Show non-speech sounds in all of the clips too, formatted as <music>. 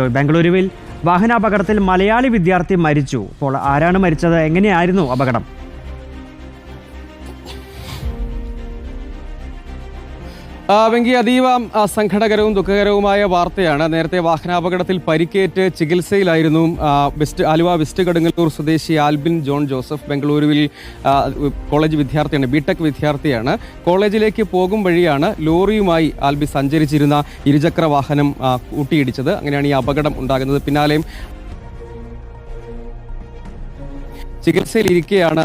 ബംഗളൂരുവിൽ വാഹനാപകടത്തിൽ മലയാളി വിദ്യാർത്ഥി മരിച്ചു. അപ്പോൾ ആരാണ് മരിച്ചത്? എങ്ങനെയായിരുന്നു അപകടം? വെങ്കി അതീവ സംഘടകരവും ദുഃഖകരവുമായ വാർത്തയാണ്. നേരത്തെ വാഹനാപകടത്തിൽ പരിക്കേറ്റ് ചികിത്സയിലായിരുന്നു വെസ്റ്റ് ആലുവ വെസ്റ്റ് കടുങ്ങല്ലൂർ സ്വദേശി ആൽബിൻ ജോൺ ജോസഫ്. ബംഗളൂരുവിൽ കോളേജ് വിദ്യാർത്ഥിയാണ് ബിടെക് വിദ്യാർത്ഥിയാണ്. കോളേജിലേക്ക് പോകും വഴിയാണ് ലോറിയുമായി ആൽബി സഞ്ചരിച്ചിരുന്ന ഇരുചക്ര വാഹനം കൂട്ടിയിടിച്ചത്. അങ്ങനെയാണ് ഈ അപകടം ഉണ്ടാകുന്നത്. പിന്നാലെയും ചികിത്സയിലിരിക്കെയാണ്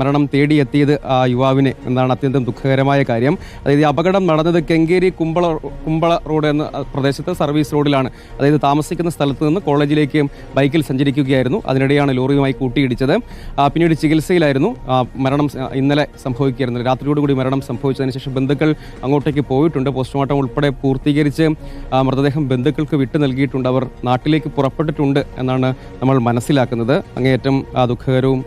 മരണം തേടിയെത്തിയത് ആ യുവാവിനെ എന്നാണ് അത്യന്തം ദുഃഖകരമായ കാര്യം. അതായത് ഈ അപകടം നടന്നത് കെങ്കേരി കുമ്പള കുമ്പള റോഡ് എന്ന പ്രദേശത്ത് സർവീസ് റോഡിലാണ്. അതായത് താമസിക്കുന്ന സ്ഥലത്ത് നിന്ന് കോളേജിലേക്ക് ബൈക്കിൽ സഞ്ചരിക്കുകയായിരുന്നു. അതിനിടെയാണ് ലോറിയുമായി കൂട്ടിയിടിച്ചത്. പിന്നീട് ചികിത്സയിലായിരുന്നു. മരണം ഇന്നലെ സംഭവിക്കുകയായിരുന്നു. രാത്രിയോടുകൂടി മരണം സംഭവിച്ചതിന് ശേഷം ബന്ധുക്കൾ അങ്ങോട്ടേക്ക് പോയിട്ടുണ്ട്. പോസ്റ്റ്മോർട്ടം ഉൾപ്പെടെ പൂർത്തീകരിച്ച് മൃതദേഹം ബന്ധുക്കൾക്ക് വിട്ടു നൽകിയിട്ടുണ്ട്. അവർ നാട്ടിലേക്ക് പുറപ്പെട്ടിട്ടുണ്ട് എന്നാണ് നമ്മൾ മനസ്സിലാക്കുന്നത്. അങ്ങേയറ്റം ആ, ദുഃഖകരവും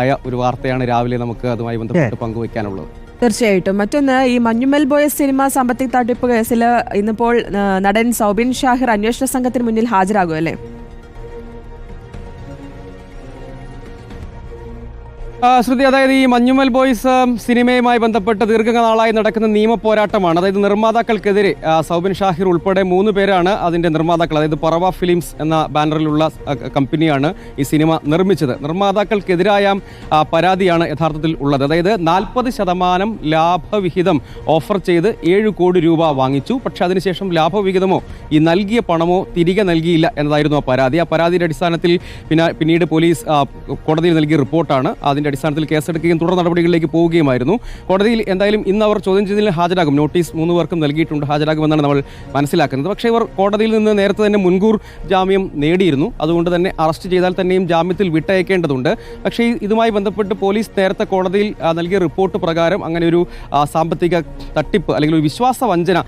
ആയ ഒരു വാർത്തയാണ് രാവിലെ നമുക്ക് അതുമായി ബന്ധപ്പെട്ട് പങ്കുവയ്ക്കാനുള്ളത്. തീർച്ചയായിട്ടും. മറ്റൊന്ന് ഈ മഞ്ഞുമൽ ബോയ സിനിമ സാമ്പത്തിക തട്ടിപ്പ് കേസിൽ ഇന്നിപ്പോൾ നടൻ സൗബിൻ ഷാഹിർ അന്വേഷണ സംഘത്തിന് മുന്നിൽ ഹാജരാകും അല്ലേ? ശ്രുതി അതായത് ഈ മഞ്ഞുമൽ ബോയ്സ് സിനിമയുമായി ബന്ധപ്പെട്ട് ദീർഘനാളായി നടക്കുന്ന നിയമ പോരാട്ടമാണ്. അതായത് നിർമ്മാതാക്കൾക്കെതിരെ സൗബിൻ ഷാഹിർ ഉൾപ്പെടെ മൂന്ന് പേരാണ് അതിന്റെ നിർമ്മാതാക്കൾ. അതായത് പറവ ഫിലിംസ് എന്ന ബാനറിലുള്ള കമ്പനിയാണ് ഈ സിനിമ നിർമ്മിച്ചത്. നിർമ്മാതാക്കൾക്കെതിരായ പരാതിയാണ് യഥാർത്ഥത്തിൽ ഉള്ളത്. അതായത് നാൽപ്പത് ശതമാനം ലാഭവിഹിതം ഓഫർ ചെയ്ത് ഏഴ് കോടി രൂപ വാങ്ങിച്ചു. പക്ഷെ അതിനുശേഷം ലാഭവിഹിതമോ ഈ നൽകിയ പണമോ തിരികെ നൽകിയില്ല എന്നതായിരുന്നു ആ പരാതി. ആ പരാതിയുടെ അടിസ്ഥാനത്തിൽ പിന്നെ പിന്നീട് പോലീസ് കോടതിയിൽ നൽകിയ റിപ്പോർട്ടാണ് അതിന്റെ അടിസ്ഥാനത്തിൽ കേസെടുക്കുകയും തുടർ നടപടികളിലേക്ക് പോവുകയുമായിരുന്നു. കോടതിയിൽ എന്തായാലും ഇന്ന് അവർ ചോദ്യം ചെയ്തതിൽ ഹാജരാകും. നോട്ടീസ് മൂന്ന് പേർക്കും നൽകിയിട്ടുണ്ട്. ഹാജരാകുമെന്നാണ് നമ്മൾ മനസ്സിലാക്കുന്നത്. പക്ഷേ ഇവർ കോടതിയിൽ നിന്ന് നേരത്തെ തന്നെ മുൻകൂർ ജാമ്യം നേടിയിരുന്നു. അതുകൊണ്ട് തന്നെ അറസ്റ്റ് ചെയ്താൽ തന്നെയും ജാമ്യത്തിൽ വിട്ടയക്കേണ്ടതുണ്ട്. പക്ഷേ ഇതുമായി ബന്ധപ്പെട്ട് പോലീസ് നേരത്തെ കോടതിയിൽ നൽകിയ റിപ്പോർട്ട് പ്രകാരം അങ്ങനെ ഒരു സാമ്പത്തിക തട്ടിപ്പ് അല്ലെങ്കിൽ ഒരു വിശ്വാസ വഞ്ചന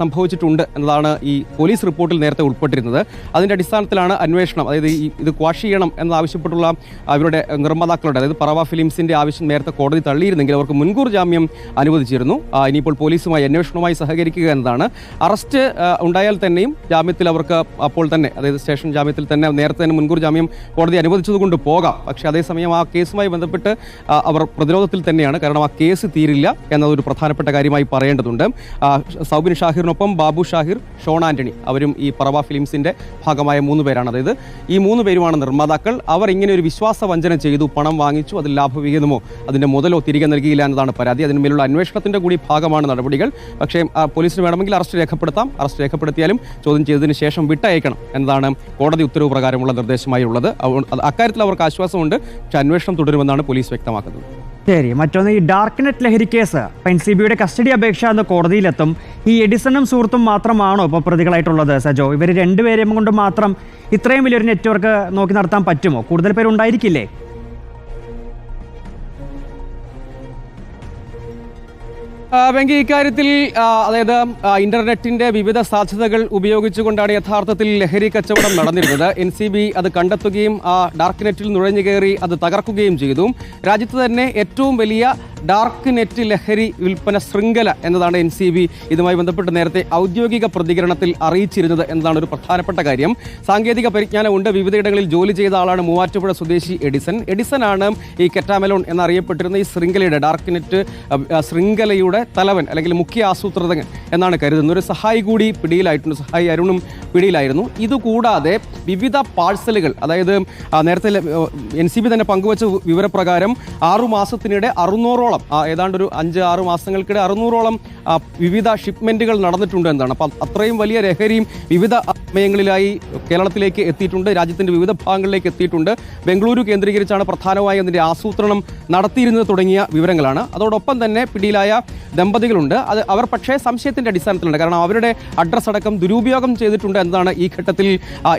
സംഭവിച്ചിട്ടുണ്ട് എന്നതാണ് ഈ പോലീസ് റിപ്പോർട്ടിൽ നേരത്തെ ഉൾപ്പെട്ടിരുന്നത്. അതിന്റെ അടിസ്ഥാനത്തിലാണ് അന്വേഷണം. അതായത് ഇത് ക്വാഷ് ചെയ്യണം എന്നാവശ്യപ്പെട്ടുള്ള അവരുടെ നിർമ്മാതാക്കളുടെ അതായത് പറവ ഫിലിംസിന്റെ ആവശ്യം നേരത്തെ കോടതി തള്ളിയിരുന്നെങ്കിൽ അവർക്ക് മുൻകൂർ ജാമ്യം അനുവദിച്ചിരുന്നു. ഇനിയിപ്പോൾ പോലീസുമായി അന്വേഷണവുമായി സഹകരിക്കുക എന്നതാണ്. അറസ്റ്റ് ഉണ്ടായാൽ തന്നെയും ജാമ്യത്തിൽ അവർക്ക് അപ്പോൾ തന്നെ അതായത് സ്റ്റേഷൻ ജാമ്യത്തിൽ തന്നെ നേരത്തെ തന്നെ മുൻകൂർ ജാമ്യം കോടതി അനുവദിച്ചതുകൊണ്ട് പോകാം. പക്ഷേ അതേസമയം ആ കേസുമായി ബന്ധപ്പെട്ട് അവർ പ്രതിരോധത്തിൽ തന്നെയാണ്. കാരണം ആ കേസ് തീരില്ല എന്നതൊരു പ്രധാനപ്പെട്ട കാര്യമായി പറയേണ്ടതുണ്ട്. സൗബിൻ ഷാഹിറിനൊപ്പം ബാബു ഷാഹിർ ഷോൺ ആന്റണി അവരും ഈ പറവ ഫിലിംസിന്റെ ഭാഗമായ മൂന്ന് പേരാണ്. അതായത് ഈ മൂന്ന് പേരുമാണ് നിർമ്മാതാക്കൾ. അവർ ഇങ്ങനെ ഒരു വിശ്വാസ വഞ്ചന ചെയ്തു പണം വാങ്ങിച്ചു. അതിൽ ലാഭവിഹിതമോ? അതിന്റെ മുതലോ തിരികെ നൽകിയില്ല എന്നതാണ് പരാതി. അതിന്മേലുള്ള അന്വേഷണത്തിന്റെ കൂടി ഭാഗമാണ് നടപടികൾ. പക്ഷേ പോലീസിന് വേണമെങ്കിൽ അറസ്റ്റ് രേഖപ്പെടുത്താം. അറസ്റ്റ് രേഖപ്പെടുത്തിയാലും ചോദ്യം ചെയ്തതിന് ശേഷം വിട്ടയക്കണം എന്നതാണ് കോടതി ഉത്തരവ് പ്രകാരമുള്ള നിർദ്ദേശമായി ഉള്ളത്. അക്കാര്യത്തിൽ അവർക്ക് ആശ്വാസമുണ്ട്. പക്ഷേ അന്വേഷണം തുടരുമെന്നാണ് പോലീസ് വ്യക്തമാക്കുന്നത്. ശരി മറ്റൊന്ന് ഈ ഡാർക്ക് നെറ്റ് ലഹരി കേസ്. എൻ സി ബിയുടെ കസ്റ്റഡി അപേക്ഷ എന്ന കോടതിയിലെത്തും. ഈ എഡിസണും സുഹൃത്തും മാത്രമാണോ ഇപ്പോൾ പ്രതികളായിട്ടുള്ളത് സജോ? ഇവർ രണ്ടുപേരെയും കൊണ്ട് മാത്രം ഇത്രയും വലിയൊരു നെറ്റ്വർക്ക് നോക്കി നടത്താൻ പറ്റുമോ? കൂടുതൽ പേരുണ്ടായിരിക്കില്ലേ? വെങ്കി ഇക്കാര്യത്തിൽ അതായത് ഇന്റർനെറ്റിന്റെ വിവിധ സാധ്യതകൾ ഉപയോഗിച്ചുകൊണ്ടാണ് യഥാർത്ഥത്തിൽ ലഹരി കച്ചവടം നടന്നിരുന്നത്. <laughs> എൻ സി ബി അത് കണ്ടെത്തുകയും ആ ഡാർക്ക് നെറ്റിൽ നുഴഞ്ഞു കയറി അത് തകർക്കുകയും ചെയ്തു. രാജ്യത്ത് തന്നെ ഏറ്റവും വലിയ ഡാർക്ക് നെറ്റ് ലഹരി വിൽപ്പന ശൃംഖല എന്നതാണ് എൻ സി ബി ഇതുമായി ബന്ധപ്പെട്ട് നേരത്തെ ഔദ്യോഗിക പ്രതികരണത്തിൽ അറിയിച്ചിരുന്നത് എന്നതാണ് ഒരു പ്രധാനപ്പെട്ട കാര്യം. സാങ്കേതിക പരിജ്ഞാനമുണ്ട്. വിവിധയിടങ്ങളിൽ ജോലി ചെയ്ത ആളാണ് മൂവാറ്റുപുഴ സ്വദേശി എഡിസൺ. എഡിസൺ ആണ് ഈ കെറ്റാമലോൺ എന്നറിയപ്പെട്ടിരുന്ന ഈ ശൃംഖലയുടെ ഡാർക്ക് നെറ്റ് ശൃംഖലയുടെ തലവൻ അല്ലെങ്കിൽ മുഖ്യ ആസൂത്രകൻ എന്നാണ് കരുതുന്നത്. ഒരു സഹായി കൂടി പിടിയിലായിട്ടുണ്ട്. സഹായി അരുണും പിടിയിലായിരുന്നു. ഇതുകൂടാതെ വിവിധ പാഴ്സലുകൾ അതായത് നേരത്തെ എൻ സി ബി തന്നെ പങ്കുവച്ച വിവരപ്രകാരം ആറു മാസത്തിനിടെ അറുന്നൂറോളം ഏതാണ്ട് ഒരു അഞ്ച് ആറ് മാസങ്ങൾക്കിടെ അറുന്നൂറോളം വിവിധ ഷിപ്മെന്റുകൾ നടന്നിട്ടുണ്ട് എന്നാണ്. അപ്പം അത്രയും വലിയ ലഹരിയും വിവിധ സമയങ്ങളിലായി കേരളത്തിലേക്ക് എത്തിയിട്ടുണ്ട് രാജ്യത്തിന്റെ വിവിധ ഭാഗങ്ങളിലേക്ക് എത്തിയിട്ടുണ്ട്. ബംഗളൂരു കേന്ദ്രീകരിച്ചാണ് പ്രധാനമായും അതിന്റെ ആസൂത്രണം നടത്തിയിരുന്നത് തുടങ്ങിയ വിവരങ്ങളാണ്. അതോടൊപ്പം തന്നെ പിടിയിലായ ദമ്പതികളുണ്ട്. അത് അവർ പക്ഷേ സംശയത്തിന്റെ അടിസ്ഥാനത്തിലുണ്ട്. കാരണം അവരുടെ അഡ്രസ് അടക്കം ദുരുപയോഗം ചെയ്തിട്ടുണ്ട് എന്നതാണ് ഈ ഘട്ടത്തിൽ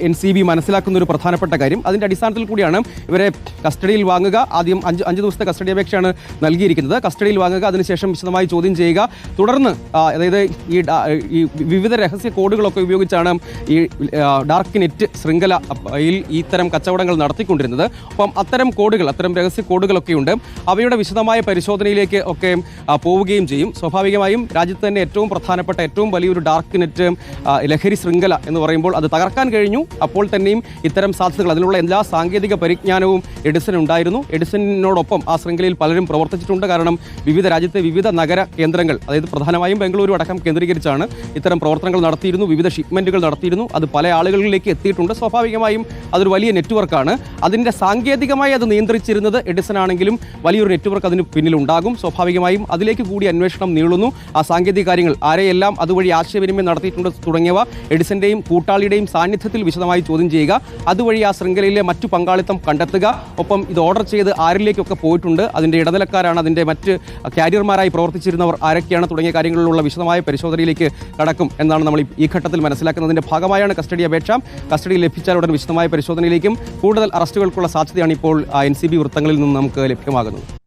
എൻ സി ബി മനസ്സിലാക്കുന്ന ഒരു പ്രധാനപ്പെട്ട കാര്യം. അതിന്റെ അടിസ്ഥാനത്തിൽ കൂടിയാണ് ഇവരെ കസ്റ്റഡിയിൽ വാങ്ങുക. ആദ്യം അഞ്ച് അഞ്ച് ദിവസത്തെ കസ്റ്റഡി അപേക്ഷയാണ് നൽകിയിരിക്കുന്നത്. കസ്റ്റഡിയിൽ വാങ്ങുക അതിനുശേഷം വിശദമായി ചോദ്യം ചെയ്യുക. തുടർന്ന് അതായത് ഈ വിവിധ രഹസ്യ കോഡുകളൊക്കെ ഉപയോഗിച്ചാണ് ഈ ഡാർക്ക് നെറ്റ് ശൃംഖലയിൽ ഇത്തരം കച്ചവടങ്ങൾ നടത്തിക്കൊണ്ടിരുന്നത്. അപ്പം അത്തരം കോഡുകൾ അത്തരം രഹസ്യ കോഡുകളൊക്കെ ഉണ്ട്. അവയുടെ വിശദമായ പരിശോധനയിലേക്ക് ഒക്കെ പോവുകയും ചെയ്യും. സ്വാഭാവികമായും രാജ്യത്ത് തന്നെ ഏറ്റവും പ്രധാനപ്പെട്ട ഏറ്റവും വലിയൊരു ഡാർക്ക് നെറ്റ് ലഹരി ശൃംഖല എന്ന് പറയുമ്പോൾ അത് തകർക്കാൻ കഴിഞ്ഞു. അപ്പോൾ തന്നെയും ഇത്തരം സാധ്യതകൾ അതിനുള്ള എല്ലാ സാങ്കേതിക പരിജ്ഞാനവും എഡിസൺ ഉണ്ടായിരുന്നു. എഡിസണിനോടൊപ്പം ആ ശൃംഖലയിൽ പലരും പ്രവർത്തിച്ചിട്ടുണ്ട്. കാരണം വിവിധ രാജ്യത്തെ വിവിധ നഗര കേന്ദ്രങ്ങൾ അതായത് പ്രധാനമായും ബംഗളൂരു അടക്കം കേന്ദ്രീകരിച്ചാണ് ഇത്തരം പ്രവർത്തനങ്ങൾ നടത്തിയിരുന്നു. വിവിധ ഷിപ്മെന്റുകൾ നടത്തിയിരുന്നു. അത് പല ആളുകളിലേക്ക് എത്തിയിട്ടുണ്ട്. സ്വാഭാവികമായും അതൊരു വലിയ നെറ്റ്വർക്കാണ്. അതിന്റെ സാങ്കേതികമായി അത് നിയന്ത്രിച്ചിരുന്നത് എഡിസൺ ആണെങ്കിലും വലിയൊരു നെറ്റ്വർക്ക് അതിന് പിന്നിലുണ്ടാകും. സ്വാഭാവികമായും അതിലേക്ക് കൂടി അന്വേഷണം നീളുന്നു. ആ സാങ്കേതിക കാര്യങ്ങൾ ആരെയെല്ലാം അതുവഴി ആശയവിനിമയം നടത്തിയിട്ടുണ്ട് തുടങ്ങിയവ എഡിസന്റെയും കൂട്ടാളിയുടെയും സാന്നിധ്യത്തിൽ വിശദമായി ചോദ്യം ചെയ്യുക. അതുവഴി ആ ശൃംഖലയിലെ മറ്റു പങ്കാളിത്തം കണ്ടെത്തുക. ഒപ്പം ഇത് ഓർഡർ ചെയ്ത് ആരിലേക്കൊക്കെ പോയിട്ടുണ്ട്. അതിന്റെ ഇടനിലക്കാരാണ് അതിന്റെ മറ്റ് കാരിയർമാരായി പ്രവർത്തിച്ചിരുന്നവർ ആരൊക്കെയാണ് തുടങ്ങിയ കാര്യങ്ങളിലുള്ള വിശദമായ പരിശോധനയിലേക്ക് കടക്കും എന്നാണ് നമ്മൾ ഈ- ഘട്ടത്തിൽ മനസ്സിലാക്കുന്നതിന്റെ ഭാഗമായാണ് കസ്റ്റഡി അപേക്ഷ. കസ്റ്റഡി ലഭിച്ചാൽ ഉടൻ വിശദമായ പരിശോധനയിലേക്കും കൂടുതൽ അറസ്റ്റുകൾക്കുള്ള സാധ്യതയാണ് ഇപ്പോൾ എൻ സി ബി വൃത്തങ്ങളിൽ നിന്ന് നമുക്ക് ലഭ്യമാകുന്നത്.